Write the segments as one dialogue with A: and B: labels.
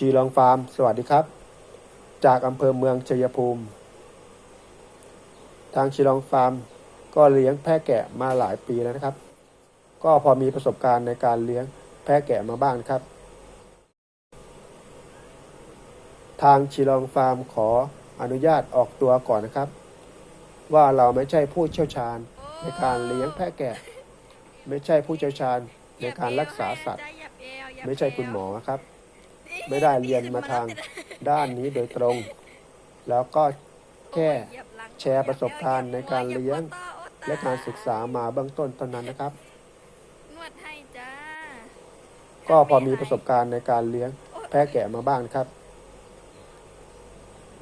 A: ชีลองฟาร์ม สวัสดีครับ จากอำเภอเมืองชัยภูมิ ทางชีลองฟาร์ม ก็เลี้ยงแพะแกะมาหลายปีแล้วนะครับ ก็พอมีประสบการณ์ในการเลี้ยงแพะแกะมาบ้างครับ ทางชีลองฟาร์มขออนุญาตออกตัวก่อนนะครับ ว่าเราไม่ใช่ผู้เชี่ยวชาญในการเลี้ยงแพะแกะ ไม่ใช่ผู้เชี่ยวชาญในการรักษาสัตว์ ไม่ใช่คุณหมอครับ ไม่ได้เรียนมาทางด้านนี้โดยตรง แล้วก็แค่แชร์ประสบการณ์ในการเลี้ยงและการศึกษามาเบื้องต้นเท่านั้นนะครับ
B: นวดให้จ้า
A: ก็พอมีประสบการณ์ในการเลี้ยงแพะแกะมาบ้างนะครับ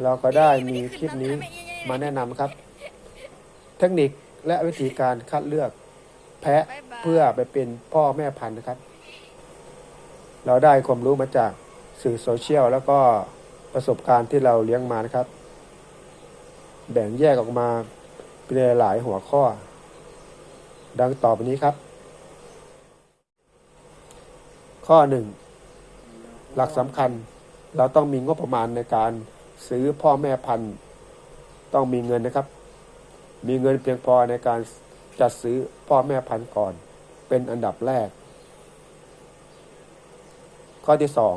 A: เราก็ได้มีคลิปนี้มาแนะนำครับ เทคนิคและวิธีการคัดเลือกแพะเพื่อไปเป็นพ่อแม่พันธุ์นะครับ เราได้ความรู้มาจาก สื่อโซเชียลแล้วก็ประสบการณ์ที่เราเลี้ยงมานะครับ แบ่งแยกออกมาเป็นหลายหัวข้อ ดังต่อไปนี้ครับ ข้อหนึ่งหลักสำคัญเราต้องมีงบประมาณในการซื้อพ่อแม่พันธุ์ ต้องมีเงินนะครับ มีเงินเพียงพอในการจัดซื้อพ่อแม่พันธุ์ก่อน เป็นอันดับแรก ข้อที่สอง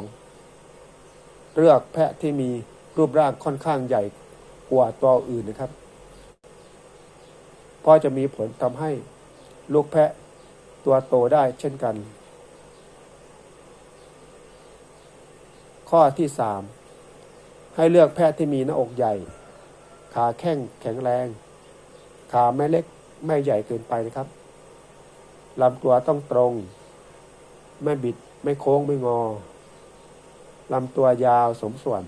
A: เลือกแพะที่มีรูปร่างค่อนข้างใหญ่กว่าตัวอื่นนะครับ เพราะจะมีผลทำให้ลูกแพะตัวโตได้เช่นกัน ข้อที่สามให้เลือกแพะที่มีหน้าอกใหญ่ ขาแข้งแข็งแรง ขาไม่เล็กไม่ใหญ่เกินไปนะครับลำตัวต้องตรง ไม่บิดไม่โค้งไม่งอ ลำตัวยาวสมส่วน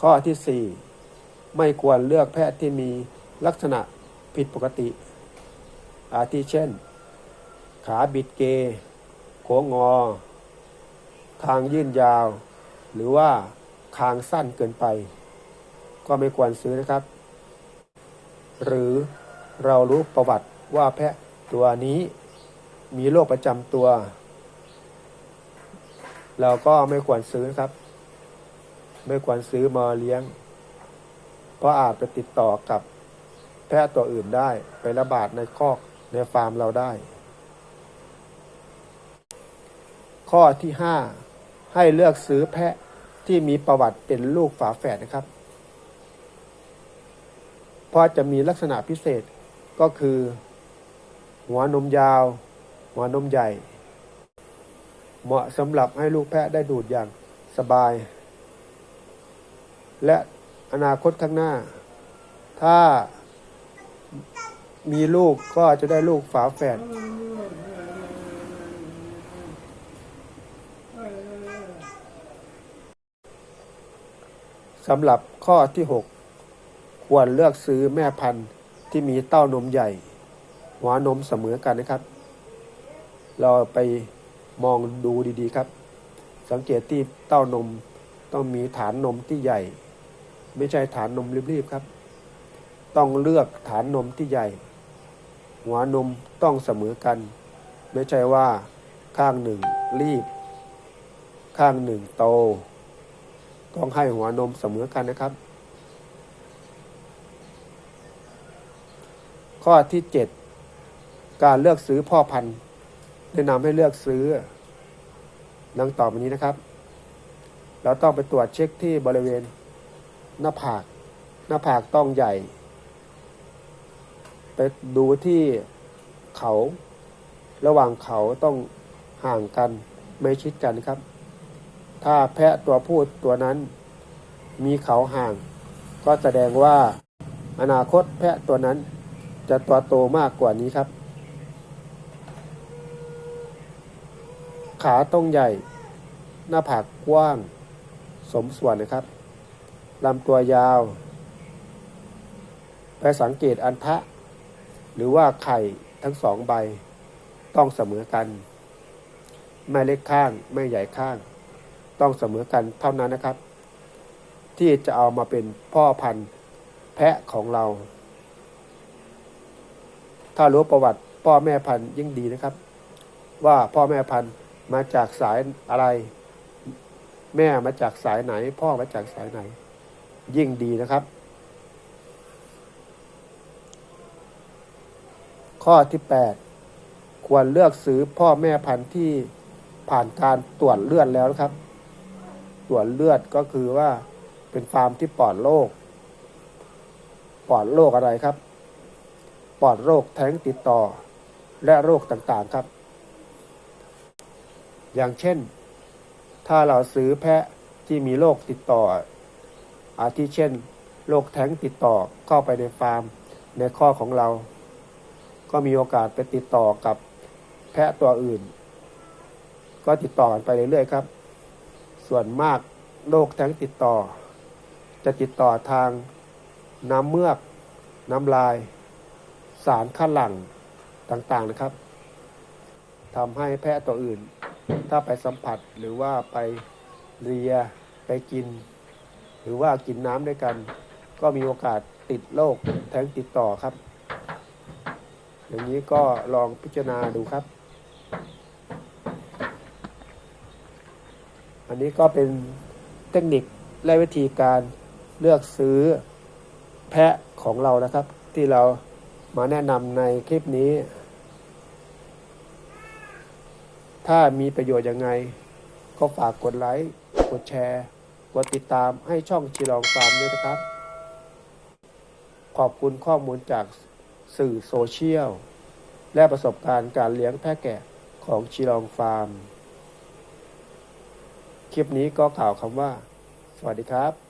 A: ข้อที่สี่ไม่ควรเลือกแพะที่มีลักษณะผิดปกติ อาทิเช่น ขาบิดเก โค้งงอ ทางยื่นยาว หรือว่าคางสั้นเกินไป ก็ไม่ควรซื้อนะครับ หรือเรารู้ประวัติว่าแพะตัวนี้มีโรคประจำตัว เราก็ไม่ควรซื้อครับ ไม่ควรซื้อมาเลี้ยง เพราะอาจไปติดต่อกับแพะตัวอื่นได้ ไประบาดในคอกในฟาร์มเราได้ ข้อที่ห้าให้เลือกซื้อแพะที่มีประวัติเป็นลูกฝาแฝดนะครับ เพราะจะมีลักษณะพิเศษก็คือ หัวนมยาว หัวนมใหญ่ เหมาะสำหรับให้ลูกแพะได้ดูดอย่างสบาย และอนาคตข้างหน้า ถ้ามีลูกก็จะได้ลูกฝาแฝดสำหรับข้อที่ 6 ควรเลือกซื้อแม่พันธุ์ที่มีเต้านมใหญ่ หัวนมเสมอกันนะครับ เราไป มองดูดีๆครับ สังเกตที่เต้านมต้องมีฐานนมที่ใหญ่ ไม่ใช่ฐานนมรีบๆครับ ต้องเลือกฐานนมที่ใหญ่ หัวนมต้องเสมอกัน ไม่ใช่ว่าข้างหนึ่งรีบ ข้างหนึ่งโต ต้องให้หัวนมเสมอกันนะครับ ข้อที่ 7 การเลือกซื้อพ่อพันธุ์ แนะนำให้เลือกซื้อดังต่อไปนี้นะครับ เราต้องไปตรวจเช็คที่บริเวณหน้าผาก หน้าผากต้องใหญ่ ไปดูที่เขา ระหว่างเขาต้องห่างกันไม่ชิดกันครับ ถ้าแพะตัวผู้ตัวนั้น มีเขาห่าง ก็แสดงว่าอนาคตแพะตัวนั้นจะตัวโตมากกว่านี้ครับ ขาต้องใหญ่ หน้าผากกว้าง สมส่วนนะครับลำตัวยาวไปสังเกตอันทะ หรือว่าไข่ทั้งสองใบ ต้องเสมอกัน ไม่เล็กข้าง ไม่ใหญ่ข้าง ต้องเสมอกันเท่านั้นนะครับ ที่จะเอามาเป็นพ่อพันธุ์แพะของเรา ถ้ารู้ประวัติพ่อแม่พันธุ์ยิ่งดีนะครับ ว่าพ่อแม่พันธุ์ มาจากสายอะไร แม่มาจากสายไหน พ่อมาจากสายไหน ยิ่งดีนะครับ ข้อที่ 8 ควรเลือกซื้อพ่อแม่พันธุ์ที่ผ่านการตรวจเลือดแล้วนะครับ ตรวจเลือดก็คือว่าเป็นฟาร์มที่ปลอดโรคปลอดโรคอะไรครับ ปลอดโรคแท้งติดต่อ และโรคต่างๆครับ อย่างเช่น ถ้าเราซื้อแพะที่มีโรคติดต่อ อาทิเช่นโรคแท้งติดต่อเข้าไปในฟาร์มในข้อของเรา ก็มีโอกาสไปติดต่อกับแพะตัวอื่น ก็ติดต่อกันไปเรื่อยๆครับ ส่วนมากโรคแท้งติดต่อ จะติดต่อทางน้ำเมือก น้ำลาย สารคัดหลั่งต่างๆนะครับทำให้แพะตัวอื่น ถ้าไปสัมผัสหรือว่าไปเลียไปกิน หรือว่ากินน้ำด้วยกัน ก็มีโอกาสติดโรคแท้งติดต่อครับ อย่างนี้ก็ลองพิจารณาดูครับ อันนี้ก็เป็นเทคนิคและวิธีการเลือกซื้อแพะของเรานะครับ ที่เรามาแนะนำในคลิปนี้ ถ้ามีประโยชน์ยังไง ก็ฝากกดไลค์ กดแชร์ กดติดตามให้ช่องชิลองฟาร์มด้วยนะครับ ขอบคุณข้อมูลจากสื่อโซเชียล และประสบการณ์การเลี้ยงแพะแกะของชิลองฟาร์ม คลิปนี้ก็กล่าวคำว่า สวัสดีครับ